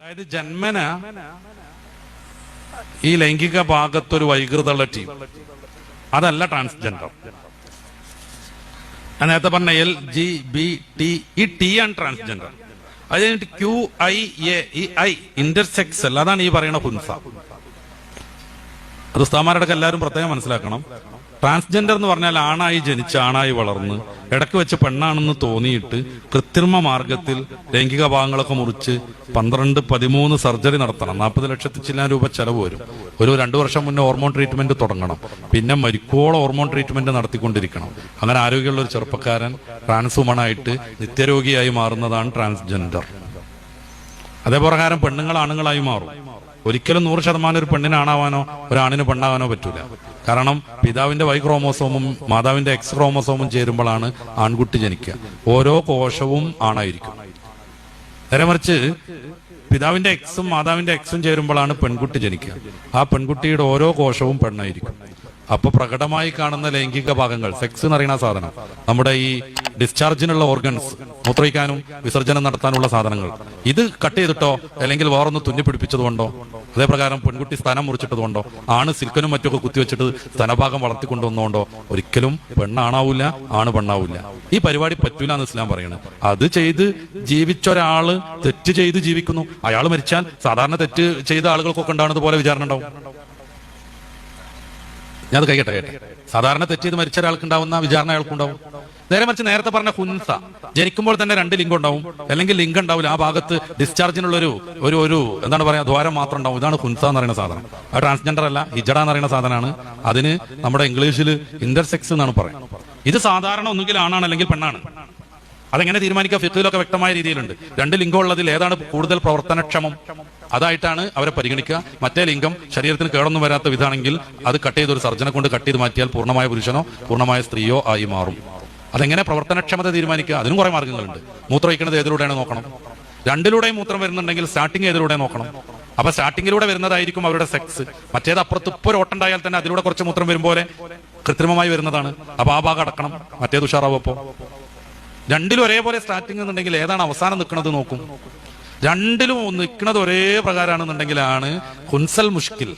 അതായത് ജന്മന ഈ ലൈംഗിക ഭാഗത്തൊരു വൈകൃതമുള്ള ടീം അതല്ല ട്രാൻസ്ജെൻഡർ ഞാൻ നേരത്തെ പറഞ്ഞ എൽ ജി ബി ടി ഈ ടി ആണ് ട്രാൻസ്ജെൻഡർ അത് കഴിഞ്ഞിട്ട് ക്യു ഐ എ ഈ ഐ ഇന്റർസെക്സൽ അതാണ് ഈ പറയുന്ന പുൻസ അത് ഉസ്താമാരുടെ എല്ലാവരും പ്രത്യേകം മനസ്സിലാക്കണം. ട്രാൻസ്ജെൻഡർ എന്ന് പറഞ്ഞാൽ ആണായി ജനിച്ച് ആണായി വളർന്ന് ഇടയ്ക്ക് വെച്ച് പെണ്ണാണെന്ന് തോന്നിയിട്ട് കൃത്രിമ മാർഗത്തിൽ ലൈംഗിക ഭാഗങ്ങളൊക്കെ മുറിച്ച് പന്ത്രണ്ട് പതിമൂന്ന് സർജറി നടത്തണം. നാൽപ്പത് ലക്ഷത്തി ചില്ലാൻ രൂപ ചെലവ് വരും. ഒരു രണ്ടു വർഷം മുന്നേ ഹോർമോൺ ട്രീറ്റ്മെന്റ് തുടങ്ങണം. പിന്നെ മരിക്കോളം ഹോർമോൺ ട്രീറ്റ്മെന്റ് നടത്തിക്കൊണ്ടിരിക്കണം. അങ്ങനെ ആരോഗ്യമുള്ള ഒരു ചെറുപ്പക്കാരൻ ട്രാൻസ് വുമണായിട്ട് നിത്യരോഗിയായി മാറുന്നതാണ് ട്രാൻസ്ജെൻഡർ. അതേപ്രകാരം പെണ്ണുങ്ങൾ ആണുങ്ങളായി മാറും. ഒരിക്കലും നൂറ് ശതമാനം ഒരു പെണ്ണിനാണാവാനോ ഒരാണിന് പെണ്ണാവാനോ പറ്റൂല. കാരണം പിതാവിന്റെ വൈ ക്രോമോസോമും മാതാവിന്റെ എക്സ് ക്രോമോസോമും ചേരുമ്പോഴാണ് ആൺകുട്ടി ജനിക്കുക. ഓരോ കോശവും ആണായിരിക്കും. നേരെ മറിച്ച് പിതാവിന്റെ എക്സും മാതാവിന്റെ എക്സും ചേരുമ്പോഴാണ് പെൺകുട്ടി ജനിക്കുക. ആ പെൺകുട്ടിയുടെ ഓരോ കോശവും പെണ്ണായിരിക്കും. അപ്പൊ പ്രകടമായി കാണുന്ന ലൈംഗിക ഭാഗങ്ങൾ സെക്സ് എന്ന് പറയുന്ന സാധനം നമ്മുടെ ഈ ഡിസ്ചാർജിനുള്ള ഓർഗൻസ് മൂത്രയിക്കാനും വിസർജനം നടത്താനുള്ള സാധനങ്ങൾ ഇത് കട്ട് ചെയ്തിട്ടോ അല്ലെങ്കിൽ വേറൊന്ന് തുന്നി പിടിപ്പിച്ചതുകൊണ്ടോ അതേപ്രകാരം പെൺകുട്ടി സ്ഥാനം മുറിച്ചിട്ടതുകൊണ്ടോ ആണ് സിൽക്കനും മറ്റൊക്കെ കുത്തിവെച്ചിട്ട് സ്തനഭാഗം വളർത്തിക്കൊണ്ടുവന്നുകൊണ്ടോ ഒരിക്കലും പെണ്ണാണാവൂല ആണ് പെണ്ണാവൂല. ഈ പരിപാടി പറ്റൂല എന്ന് ഇസ്ലാം പറയണത് അത് ചെയ്ത് ജീവിച്ച ഒരാൾ തെറ്റ് ചെയ്ത് ജീവിക്കുന്നു. അയാൾ മരിച്ചാൽ സാധാരണ തെറ്റ് ചെയ്ത ആളുകൾക്കൊക്കെ ഉണ്ടാകുന്നത് പോലെ വിചാരണ ഉണ്ടാവും. ഞാൻ അത് കേട്ടെ സാധാരണ തെറ്റ് ചെയ്ത് മരിച്ച ഒരാൾക്ക് ഉണ്ടാവുന്ന വിചാരണ അയാൾക്കുണ്ടാവും. നേരെ മറിച്ച് നേരത്തെ പറഞ്ഞ ഹുൻസ ജനിക്കുമ്പോൾ തന്നെ രണ്ട് ലിംഗം ഉണ്ടാവും. അല്ലെങ്കിൽ ലിംഗം ഉണ്ടാവില്ല ആ ഭാഗത്ത് ഡിസ്ചാർജിനുള്ള ഒരു ഒരു ഒരു എന്താണ് പറയുക ദ്വാരം മാത്രം ഉണ്ടാവും. ഇതാണ് ഹുൻസ എന്ന് പറയുന്ന സാധനം. അത് ട്രാൻസ്ജെൻഡർ അല്ല ഹിജഡ എന്ന് പറയുന്ന സാധനമാണ്. അതിന് നമ്മുടെ ഇംഗ്ലീഷിൽ ഇന്റർസെക്സ് എന്നാണ് പറയുന്നത്. ഇത് സാധാരണ ഒന്നുകിൽ ആണാണ് അല്ലെങ്കിൽ പെണ്ണാണ്. അതെങ്ങനെ തീരുമാനിക്കുക? ഫിഖിലൊക്കെ വ്യക്തമായ രീതിയിലുണ്ട്. രണ്ട് ലിംഗം ഉള്ളതിൽ ഏതാണ് കൂടുതൽ പ്രവർത്തനക്ഷമം? അതായിട്ടാണ് അവരെ പരിഗണിക്കുക. മറ്റേ ലിംഗം ശരീരത്തിന് കേടൊന്നും വരാത്ത വിധാണെങ്കിൽ അത് കട്ട് ചെയ്ത് ഒരു സർജനെ കൊണ്ട് കട്ട് ചെയ്ത് മാറ്റിയാൽ പൂർണമായ പുരുഷനോ പൂർണമായ സ്ത്രീയോ ആയി മാറും. അതെങ്ങനെ പ്രവർത്തനക്ഷമത തീരുമാനിക്കുക? അതിനും കുറെ മാർഗങ്ങളുണ്ട്. മൂത്രമൊഴിക്കുന്നത് ഏതിലൂടെയാണ് നോക്കണം? രണ്ടിലൂടെയും മൂത്രം വരുന്നുണ്ടെങ്കിൽ സ്റ്റാർട്ടിങ് ഏതിലൂടെ നോക്കണം? അപ്പൊ സ്റ്റാർട്ടിങ്ങിലൂടെ വരുന്നതായിരിക്കും അവരുടെ സെക്സ് മറ്റേത് അപ്പുറത്ത് ഇപ്പൊ ഓട്ടുണ്ടായാൽ തന്നെ അതിലൂടെ കുറച്ച് മൂത്രം വരും പോലെ കൃത്രിമമായി വരുന്നതാണ്. അപ്പൊ ആ ഭാഗം അടക്കണം. മറ്റേത് ഉഷാറാവപ്പോ രണ്ടിലും ഒരേപോലെ സ്റ്റാർട്ടിംഗ് എന്നുണ്ടെങ്കിൽ ഏതാണ് അവസാനം നിൽക്കുന്നത് നോക്കും. രണ്ടിലും നിൽക്കുന്നത് ഒരേ പ്രകാരമാണെന്നുണ്ടെങ്കിലാണ് ഹുൻസൽ മുഷ്കിൽ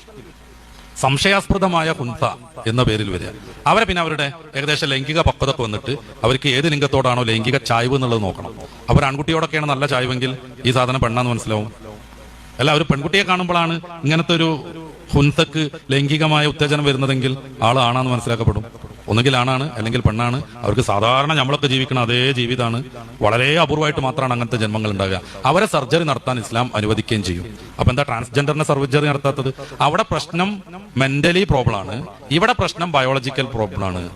സംശയാസ്പദമായ ഹുൻസ എന്ന പേരിൽ വരിക. അവരെ പിന്നെ അവരുടെ ഏകദേശം ലൈംഗിക പക്വതൊക്കെ വന്നിട്ട് അവർക്ക് ഏത് ലിംഗത്തോടാണോ ലൈംഗിക ചായ്വ് എന്നുള്ളത് നോക്കണം. അവർ ആൺകുട്ടിയോടൊക്കെയാണ് നല്ല ചായ്വെങ്കിൽ ഈ സാധനം പെണ്ണാന്ന് മനസ്സിലാവും. അല്ല ഒരു പെൺകുട്ടിയെ കാണുമ്പോഴാണ് ഇങ്ങനത്തെ ഒരു ഹുൻസക്ക് ലൈംഗികമായ ഉത്തേജനം വരുന്നതെങ്കിൽ ആൾ ആണാന്ന് മനസ്സിലാക്കപ്പെടും. ഒന്നുകിൽ ആണാണ് അല്ലെങ്കിൽ പെണ്ണാണ്. അവർക്ക് സാധാരണ നമ്മളൊക്കെ ജീവിക്കുന്ന അതേ ജീവിതമാണ് വളരെ അപൂർവമായിട്ട് മാത്രമാണ് അങ്ങനത്തെ ജന്മങ്ങൾ ഉണ്ടാകുക. അവരെ സർജറി നടത്താൻ ഇസ്ലാം അനുവദിക്കുകയും ചെയ്യും. അപ്പൊ എന്താ ട്രാൻസ്ജെൻഡറിനെ സർജറി നടത്താത്തത്? അവിടെ പ്രശ്നം മെന്റലി പ്രോബ്ലം ആണ്. ഇവിടെ പ്രശ്നം ബയോളജിക്കൽ പ്രോബ്ലം ആണ്.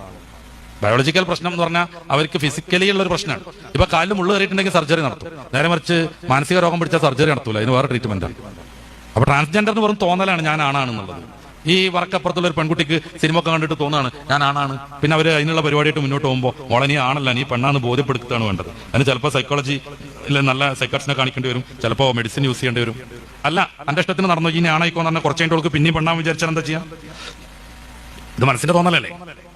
ബയോളജിക്കൽ പ്രശ്നം എന്ന് പറഞ്ഞാൽ അവർക്ക് ഫിസിക്കലി ഉള്ള ഒരു പ്രശ്നമാണ്. ഇപ്പൊ കാലിൽ മുള്ളു കയറിയിട്ടുണ്ടെങ്കിൽ സർജറി നടത്തും. നേരെ മറിച്ച് മാനസിക രോഗം പിടിച്ച സർജറി നടത്തൂല. അതിന് വേറെ ട്രീറ്റ്മെന്റ് ആണ്. അപ്പൊ ട്രാൻസ്ജെൻഡർ എന്ന് വെറും തോന്നലാണ് ഞാൻ ആണാണെന്നുള്ളത്. ഈ വർക്കപ്പുറത്തുള്ള ഒരു പെൺകുട്ടിക്ക് സിനിമ ഒക്കെ കണ്ടിട്ട് തോന്നാണ്. ഞാൻ ആണാണ്. പിന്നെ അവർ അതിനുള്ള പരിപാടിയായിട്ട് മുന്നോട്ട് പോകുമ്പോൾ മോളെ നീ ആണല്ല നീ പെണ്ണാന്ന് ബോധ്യപ്പെടുത്തുകയാണ് വേണ്ടത്. അതിന് ചിലപ്പോൾ സൈക്കോളജി ഇല്ല നല്ല സൈക്കാട്സിനെ കാണിക്കേണ്ടി വരും. ചിലപ്പോൾ മെഡിസിൻ യൂസ് ചെയ്യേണ്ടി വരും. അല്ല എന്റെ ഇഷ്ടത്തിന് നടന്നു ഇനി ആണായിക്കോന്ന് പറഞ്ഞാൽ കുറച്ച് കഴിഞ്ഞിട്ട് പിന്നെയും പെണ്ണാൻ വിചാരിച്ചാൽ എന്താ ചെയ്യാം? ഇത് മനസ്സിന്റെ തോന്നലല്ലേ?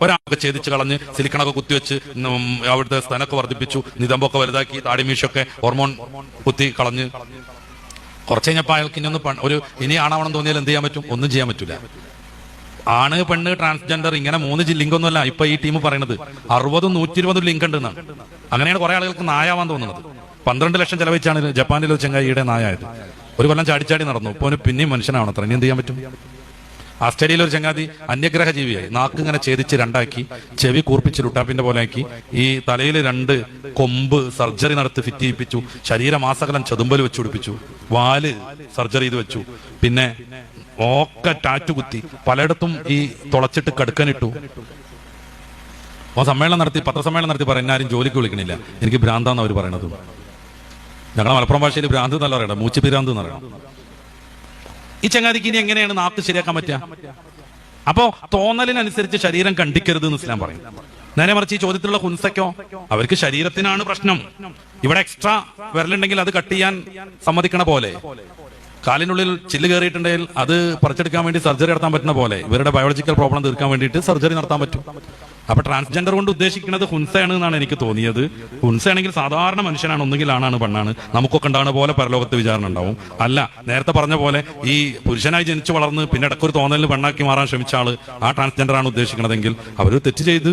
ഒരാൾക്ക് ഛേദിച്ച് കളഞ്ഞ് സിലിക്കണൊക്കെ കുത്തിവെച്ച് അവിടുത്തെ സ്ഥലമൊക്കെ വർദ്ധിപ്പിച്ചു നിതമ്പൊക്കെ വലുതാക്കി താടിമീശൊക്കെ ഹോർമോൺ കുത്തി കളഞ്ഞ് കുറച്ച് കഴിഞ്ഞപ്പോൾ അയാൾക്ക് ഇനി ഒന്ന് ഒരു ഇനി ആണാവണം തോന്നിയാൽ എന്ത് ചെയ്യാൻ പറ്റും? ഒന്നും ചെയ്യാൻ പറ്റില്ല ആണ് പെണ്ണ് ട്രാൻസ്ജെൻഡർ ഇങ്ങനെ മൂന്ന് ജി- ലിംഗൊന്നുമല്ല ഇപ്പൊ ഈ ടീം പറയുന്നത് അറുപതും നൂറ്റി ഇരുപതും ലിങ്ക് ഉണ്ട് എന്നാണ് അങ്ങനെയാണ് കുറെ ആളുകൾക്ക് നായാവാൻ തോന്നുന്നത്. പന്ത്രണ്ട് ലക്ഷം ചെലവഴിച്ചാണ് ജപ്പാനിലെ ചെങ്ങായിയുടെ നായായത്. ഒരു കൊല്ലം ചാടിച്ചാടി നടന്നു. ഇപ്പൊ പിന്നെയും മനുഷ്യനാവണം അത്ര. ഇനി എന്ത് ചെയ്യാൻ പറ്റും? ആസ്ട്രേലിയയിലെ ഒരു ചങ്ങാതി അന്യഗ്രഹ ജീവിയായി നാക്ക് ഇങ്ങനെ ഛേദിച്ച് രണ്ടാക്കി ചെവി കൂർപ്പിച്ച് ലുട്ടാപ്പിന്റെ ആക്കി ഈ തലയിൽ രണ്ട് കൊമ്പ് സർജറി നടത്തി ഫിറ്റ് ചെയ്യിപ്പിച്ചു. ശരീരമാസകലം ചതുമ്പൽ വെച്ച് പിടിപ്പിച്ചു. വാൽ സർജറി ചെയ്ത് വെച്ചു. പിന്നെ ഒക്കെ ടാറ്റു കുത്തി. പലയിടത്തും ഈ തുളച്ചിട്ട് കടുക്കനിട്ടു. ആ സമ്മേളനം നടത്തി പത്രസമ്മേളനം നടത്തി പറയുന്ന എന്നാരും ജോലിക്ക് വിളിക്കണില്ല. എനിക്ക് ഭ്രാന്താന്ന് അവർ പറയണത്. ഞങ്ങളുടെ മലപ്പുറം ഭാഷയിൽ ഭ്രാന്ത് എന്നല്ല പറയണം മൂച്ചിപ്പിരാന്ത് എന്ന് പറയണം ഈ ചങ്ങാതിക്ക് ഇനി എങ്ങനെയാണ് നാക്ക് ശരിയാക്കാൻ പറ്റുക? അപ്പോ തോന്നലിനനുസരിച്ച് ശരീരം കണ്ടിക്കരുത് എന്ന് ഇസ്ലാം പറയും. നേരെ മറിച്ച് ഈ ചോദ്യത്തിലുള്ള ഹുൻസക്കോ അവർക്ക് ശരീരത്തിനാണ് പ്രശ്നം. ഇവിടെ എക്സ്ട്രാ വിരലുണ്ടെങ്കിൽ അത് കട്ട് ചെയ്യാൻ സമ്മതിക്കണ പോലെ. കാലിനുള്ളിൽ ചില്ല് കയറിയിട്ടുണ്ടെങ്കിൽ അത് പറിച്ചെടുക്കാൻ വേണ്ടി സർജറി നടത്താൻ പറ്റുന്ന പോലെ ഇവരുടെ ബയോളജിക്കൽ പ്രോബ്ലം തീർക്കാൻ വേണ്ടിയിട്ട് സർജറി നടത്താൻ പറ്റും. അപ്പൊ ട്രാൻസ്ജെൻഡർ കൊണ്ട് ഉദ്ദേശിക്കുന്നത് ഹുൻസയാണ് എന്നാണ് എനിക്ക് തോന്നിയത്. ഹുൻസയാണെങ്കിൽ സാധാരണ മനുഷ്യനാണ് ഒന്നുകിൽ ആണാണ് പെണ്ണാണ്. നമുക്കൊക്കെ ഉണ്ടാകുന്ന പോലെ പരലോകത്ത് വിചാരണ ഉണ്ടാവും. അല്ല നേരത്തെ പറഞ്ഞ പോലെ ഈ പുരുഷനായി ജനിച്ചു വളർന്ന് പിന്നെ ഇടയ്ക്കൊരു തോന്നലിൽ പെണ്ണാക്കി മാറാൻ ശ്രമിച്ച ആൾ ആ ട്രാൻസ്ജെൻഡർ ആണ് ഉദ്ദേശിക്കുന്നതെങ്കിൽ അവർ തെറ്റ് ചെയ്ത്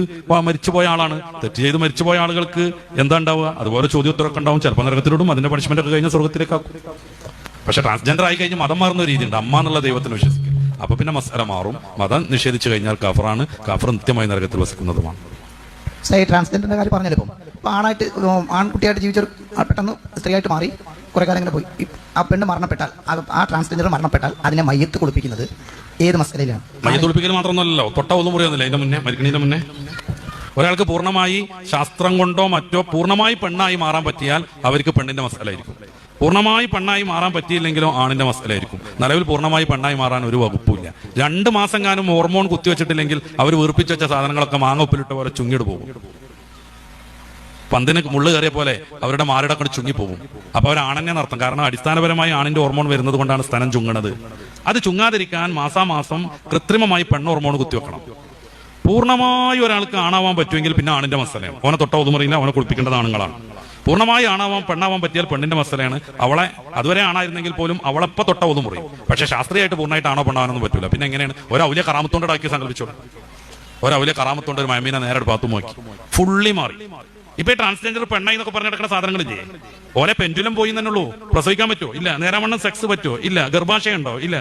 മരിച്ചു പോയ ആളാണ്. തെറ്റ് ചെയ്ത് മരിച്ചു പോയ ആളുകൾക്ക് എന്താ ഉണ്ടാവുക? അതുപോലെ ചോദ്യോത്തരമൊക്കെ ഉണ്ടാവും. ചിലപ്പോൾ നരകത്തിലോടും അതിന്റെ പണിഷ്മെന്റ് ഒക്കെ കഴിഞ്ഞ സ്വർഗത്തിലേക്കാക്കും പക്ഷെ ട്രാൻസ്ജെൻഡർ ആയി കഴിഞ്ഞ് മതം മാറുന്ന ഒരു രീതിയുണ്ട്. അമ്മ എന്നുള്ള ദൈവത്തിന് വിശ്വസിക്കും അപ്പൊ പിന്നെ മസ്അല മാറും. മതം നിഷേധിച്ചു കഴിഞ്ഞാൽ കഫറാണ്. കഫർ നിത്യമായി നരകത്തിൽ വസിക്കുന്നതുമാണ്. സൈ ട്രാൻസ്ജെൻഡറിന്റെ കാര്യം പറഞ്ഞല്ലോ ഇപ്പം? ആണായിട്ട് ആൺകുട്ടിയായിട്ട് ജീവിച്ച പെട്ടെന്ന് സ്ത്രീയായിട്ട് മാറി കുറെ കാലം ഇങ്ങനെ പോയി. ആ പെണ്ണ് മരണപ്പെട്ടാൽ ആ- ട്രാൻസ്ജെൻഡർ മരണപ്പെട്ടാൽ അതിനെ മയ്യത്ത് കുളിപ്പിക്കുന്നത് ഏത് മസലയിലാണ് മയ്യത്ത് കുളിപ്പിക്കൽ മാത്രമൊന്നുമല്ലല്ലോ. തൊട്ട ഒന്നും മുറിയൊന്നുമില്ല അതിന്റെ മുന്നേ മരിക്കണതിന്റെ മുന്നേ? ഒരാൾക്ക് പൂർണമായി ശാസ്ത്രം കൊണ്ടോ മറ്റോ പൂർണമായി പെണ്ണായി മാറാൻ പറ്റിയാൽ അവർക്ക് പെണ്ണിന്റെ മസ്കലായിരിക്കും പൂർണമായി പെണ്ണായി മാറാൻ പറ്റിയില്ലെങ്കിലോ ആണിന്റെ മസ്കലായിരിക്കും നിലവിൽ പൂർണമായി പെണ്ണായി മാറാൻ ഒരു വകുപ്പില്ല രണ്ട് മാസം കാലം ഹോർമോൺ കുത്തിവെച്ചിട്ടില്ലെങ്കിൽ അവർ വീർപ്പിച്ചു വെച്ച സാധനങ്ങളൊക്കെ മാങ്ങ ഉപ്പിലിട്ട പോലെ ചുങ്ങിട് പോകും. പന്തിന് മുള്ളു കയറിയ പോലെ അവരുടെ മാറിട കൊണ്ട് ചുങ്ങിപ്പോകും അപ്പൊ അവർ ആണെന്നെ നടത്തും. കാരണം അടിസ്ഥാനപരമായി ആണിന്റെ ഹോർമോൺ വരുന്നത് കൊണ്ടാണ് സ്ഥലം ചുങ്ങണത്. അത് ചുങ്ങാതിരിക്കാൻ മാസാമാസം കൃത്രിമമായി പെണ്ണ് ഹോർമോൺ കുത്തിവെക്കണം. പൂർണമായി ഒരാൾക്ക് ആണാവാൻ പറ്റുമെങ്കിൽ പിന്നെ ആണിന്റെ മസലയാണ്. ഓനെ തൊട്ട ഒതുമറിയില്ല അവനെ കുളിപ്പിക്കേണ്ടത് ആണുങ്ങളാണ്. പൂർണമായി ആണാവാൻ പെണ്ണാവാൻ പറ്റിയാൽ പെണ്ണിന്റെ മസലയാണ്. അവളെ അതുവരെ ആണായിരുന്നെങ്കിൽ പോലും അവളെപ്പ തൊട്ട മുറിയും. പക്ഷെ ശാസ്ത്രീയമായിട്ട് പൂർണമായിട്ട് ആണോ പെണ്ണാവാനൊന്നും പറ്റില്ല പിന്നെ എങ്ങനെയാണ്? ഒരു ഔലിയ കറാമത്തോണ്ടാക്കി സങ്കല്പിച്ചോളൂ ഒരു ഔലിയ കറാമത്തോണ്ട് ഒരു മയമീനെ നേരെ പാത്തു നോക്കി. ഫുള്ളി മാറി. ഇപ്പൊ ട്രാൻസ്ജെൻഡർ പെണ്ണായി എന്നൊക്കെ പറഞ്ഞു നടക്കുന്ന സാധനങ്ങളില്ലേ? ഓലെ പെൻഡുലം പോയി തന്നെ ഉള്ളൂ പ്രസവിക്കാൻ പറ്റുമോ ഇല്ല. നേരമണ്ണം സെക്സ് പറ്റുമോ ഇല്ല. ഗർഭാശയുണ്ടോ? ഇല്ല.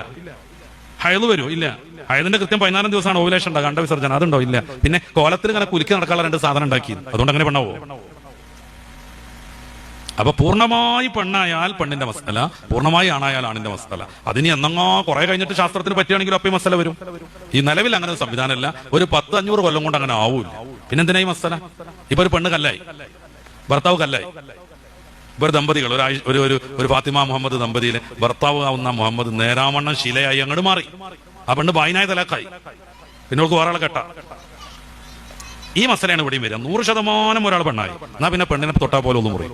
ഹയൽ വരുമോ ഇല്ല. ഹയതിന്റെ കൃത്യം പതിനാലാം ദിവസമാണ് ഓവുലേഷൻ ഉണ്ടാകുക കണ്ട വിസർജനം അതുണ്ടോ? ഇല്ല. പിന്നെ കോലത്തിൽ ഇങ്ങനെ കുലുക്കി നടക്കാനുള്ള രണ്ട് സാധനം ഉണ്ടാക്കി അതുകൊണ്ട് അങ്ങനെ പെണ്ണാവോ? അപ്പൊ പൂർണമായി പെണ്ണായാൽ പെണ്ണിന്റെ മസല പൂർണമായി ആണായാൽ ആണിന്റെ മസല. അതിനി എന്നങ്ങോ കുറെ കഴിഞ്ഞിട്ട് ശാസ്ത്രത്തിന് പറ്റുകയാണെങ്കിൽ അപ്പം ഈ മസല വരും. ഈ നിലവിൽ അങ്ങനെ സംവിധാനമല്ല. ഒരു പത്ത് അഞ്ഞൂറ് കൊല്ലം കൊണ്ട് അങ്ങനെ ആവൂല്ല. പിന്നെന്തിനാ ഈ മസല? ഇപ്പൊ ഒരു പെണ്ണ് കല്ലായി. ഭർത്താവ് കല്ലായി. ഇവർ ദമ്പതികൾ ഒരു ഒരു ഒരു ഫാത്തിമ മുഹമ്മദ് ദമ്പതിയിലെ ഭർത്താവ് ആവുന്ന മുഹമ്മദ് നേരാമണ്ണം ശിലയായി അങ്ങോട്ട് മാറി. ആ പെണ്ണ് ബായിനായ തലാക്കായി. പിന്നെ അവൾക്ക് വേറെ കെട്ട. ഈ മസലയാണ് ഇവിടെയും വരിക. നൂറ് ശതമാനം ഒരാൾ പെണ്ണായി. എന്നാ പിന്നെ പെണ്ണിനെ തൊട്ടാ പോലെ ഒന്നും മുറിയും